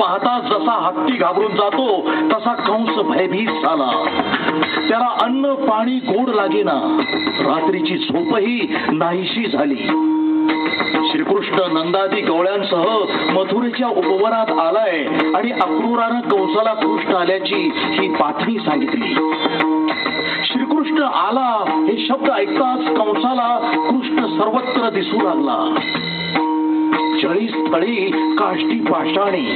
पाहता जसा हत्ती घाबरून जातो तसा कंस भयभीत झाला. त्याला अन्न पाणी गोड लागेना. रात्रीची झोपही नाहीशी झाली. श्रीकृष्ण नंदादी गवळ्यांसह मथुरेच्या उपवनात आलाय आणि अक्रूरानं कंसाला कृष्ण आल्याची ही बातमी सांगितली. श्रीकृष्ण आला हे शब्द ऐकताच कंसाला कृष्ण सर्वत्र दिसू लागला. जळी स्थळी काष्टी पाषाणी.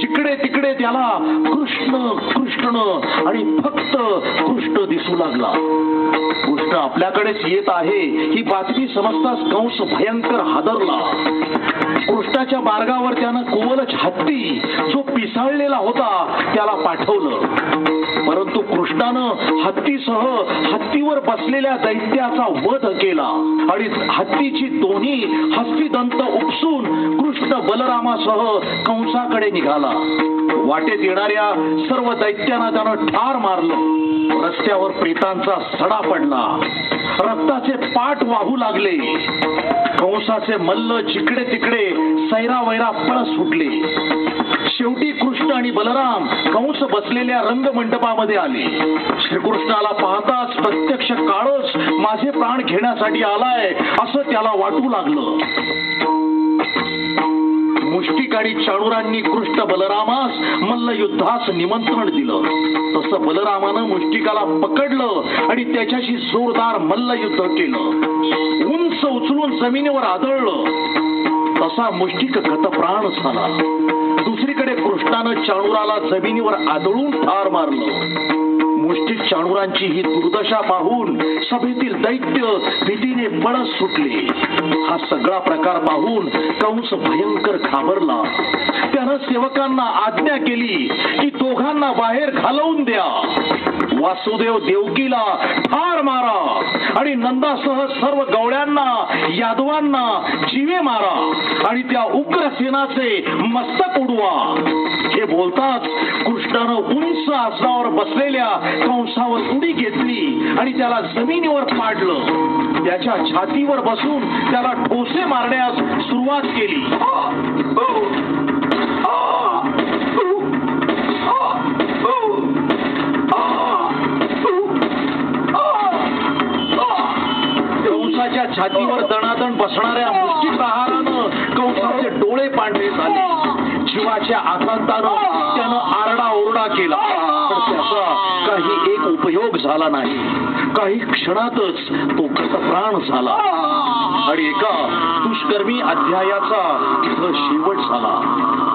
जिकडे तिकडे त्याला कृष्ण कृष्ण आणि फक्त कृष्ण दिसू लागला. कृष्ण आपल्याकडेच येत आहे ही बातमी समजताच कंस भयंकर हादरला. कृष्णाच्या मार्गावर त्यानं कुवलच हत्ती जो पिसाळलेला होता त्याला पाठवलं. परंतु कृष्णानं हत्तीसह हत्तीवर बसलेल्या दैत्याचा वध केला. आणि हत्तीची दोन्ही हस्तिदंत उपसून बलरामासह कंसाकडे निघाला. वाटेत येणाऱ्या सर्व दैत्यांना त्यानं ठार मारलं. रस्त्यावर प्रेतांचा सडा पडला. रक्ताचे पाठ वाहू लागले. कंसाचे मल्ल जिकडे तिकडे सैरा वैरा पळस सुटले शेवटी कृष्ण आणि बलराम कंस बसलेल्या रंगमंडपामध्ये आले. श्रीकृष्णाला पाहताच प्रत्यक्ष काळच माझे प्राण घेण्यासाठी आलाय असं त्याला वाटू लागलं. मुष्टिकाडी आणि चाणुरांनी कृष्ण बलरामास मल्लयुद्धास निमंत्रण दिलं. तसं बलरामानं मुष्टिकाला पकडलं आणि त्याच्याशी जोरदार मल्लयुद्ध केलं. उंच उचलून जमिनीवर आदळलं. तसा मुष्टिक गतप्राण झाला. दुसरीकडे कृष्णानं चाणुराला जमिनीवर आदळून ठार मारलं. मुष्टिक चाणुरांची ही दुर्दशा पाहून सभेतील दैत्य भीतीने पळत सुटले. हा सगळा प्रकार पाहून कंस भयंकर घाबरला. त्यानं सेवकांना आज्ञा केली की दोघांना बाहेर घालवून द्या. वासुदेव देवकीला ठार मारा आणि नंदासह सर्व गवळ्यांना यादवांना जीवे मारा आणि त्या उग्र सेनाचे मस्तक उडवा. हे बोलताच कृष्णानं उंच आसनावर बसलेल्या कंसावर उडी घेतली आणि त्याला जमिनीवर पाडलं. त्याच्या छातीवर बसून त्याला ठोसे मारण्यास सुरुवात केली. कंसाच्या छातीवर दणादण बसणाऱ्या मुष्टी प्रहारानं कंसाचे डोळे पांढरे झाले. जीवाच्या आकांतानं त्यानं आरडा ओरडा केला. पण त्याचा काही एक उपयोग झाला नाही. काही क्षणातच तो गतप्राण झाला. आणि एका दुष्कर्मी अध्यायाचा इथं शेवट झाला.